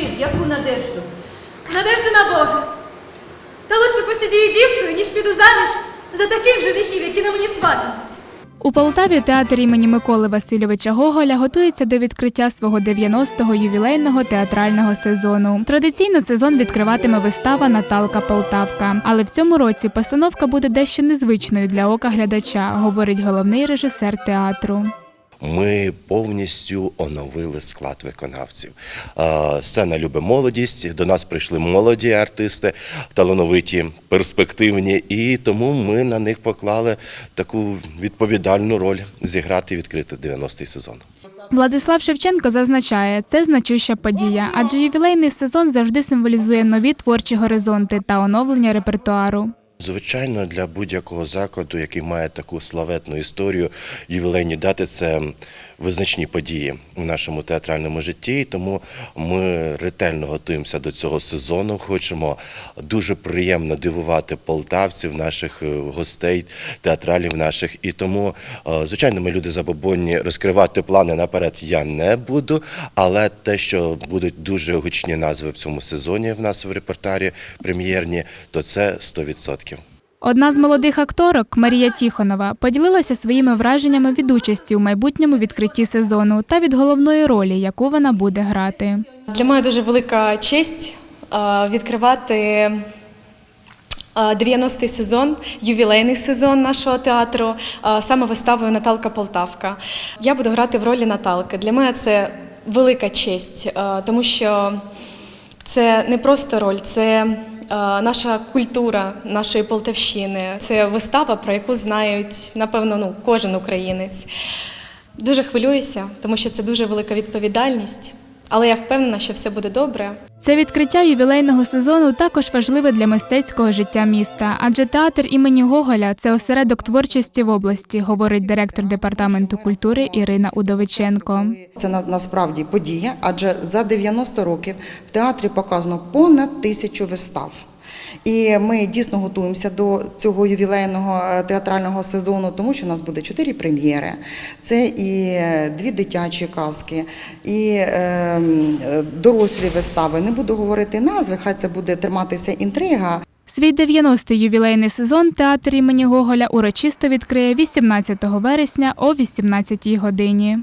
він, яку надежду? Надежду на Бога. Та лучше посидію дівкою, ніж піду заміж за таких женихів, які на мені сватались. У Полтаві театр імені Миколи Васильовича Гоголя готується до відкриття свого 90-го ювілейного театрального сезону. Традиційно сезон відкриватиме вистава Наталка Полтавка. Але в цьому році постановка буде дещо незвичною для ока глядача, говорить головний режисер театру. Ми повністю оновили склад виконавців. Сцена любить молодість. До нас прийшли молоді артисти, талановиті, перспективні, і тому ми на них поклали таку відповідальну роль зіграти і відкрити 90-й сезон. Владислав Шевченко зазначає, це значуща подія, адже ювілейний сезон завжди символізує нові творчі горизонти та оновлення репертуару. Звичайно, для будь-якого закладу, який має таку славетну історію, ювілейні дати це визначні події в нашому театральному житті. Тому ми ретельно готуємося до цього сезону. Хочемо дуже приємно дивувати полтавців, наших е, гостей, театралів наших. І тому, е, звичайно, ми люди забобонні розкривати плани наперед я не буду. Але те, що будуть дуже гучні назви в цьому сезоні в нас в репертуарі прем'єрні, то це 100%. Одна з молодих акторок Марія Тіхонова поділилася своїми враженнями від участі у майбутньому відкритті сезону та від головної ролі, яку вона буде грати. Для мене дуже велика честь відкривати е, 90-й сезон, ювілейний сезон нашого театру, саме виставою Наталка Полтавка. Я буду грати в ролі Наталки. Для мене це велика честь, тому що це не просто роль, це наша культура нашої Полтавщини. Це вистава, про яку знають, напевно, ну, кожен українець. Дуже хвилююся, тому що це дуже велика відповідальність. Але я впевнена, що все буде добре. Це відкриття ювілейного сезону також важливе для мистецького життя міста, адже театр імені Гоголя це осередок творчості в області, говорить директор департаменту культури Ірина Удовиченко. Це на- насправді подія, адже за 90 років в театрі показано понад тисячу вистав. І ми дійсно готуємося до цього ювілейного е, театрального сезону, тому що у нас буде чотири прем'єри. Це і е, дві дитячі казки, і е, е, дорослі вистави. Не буду говорити назви, хай це буде триматися інтрига. Свій 90-й ювілейний сезон театр імені Гоголя урочисто відкриє 18 вересня о 18 годині.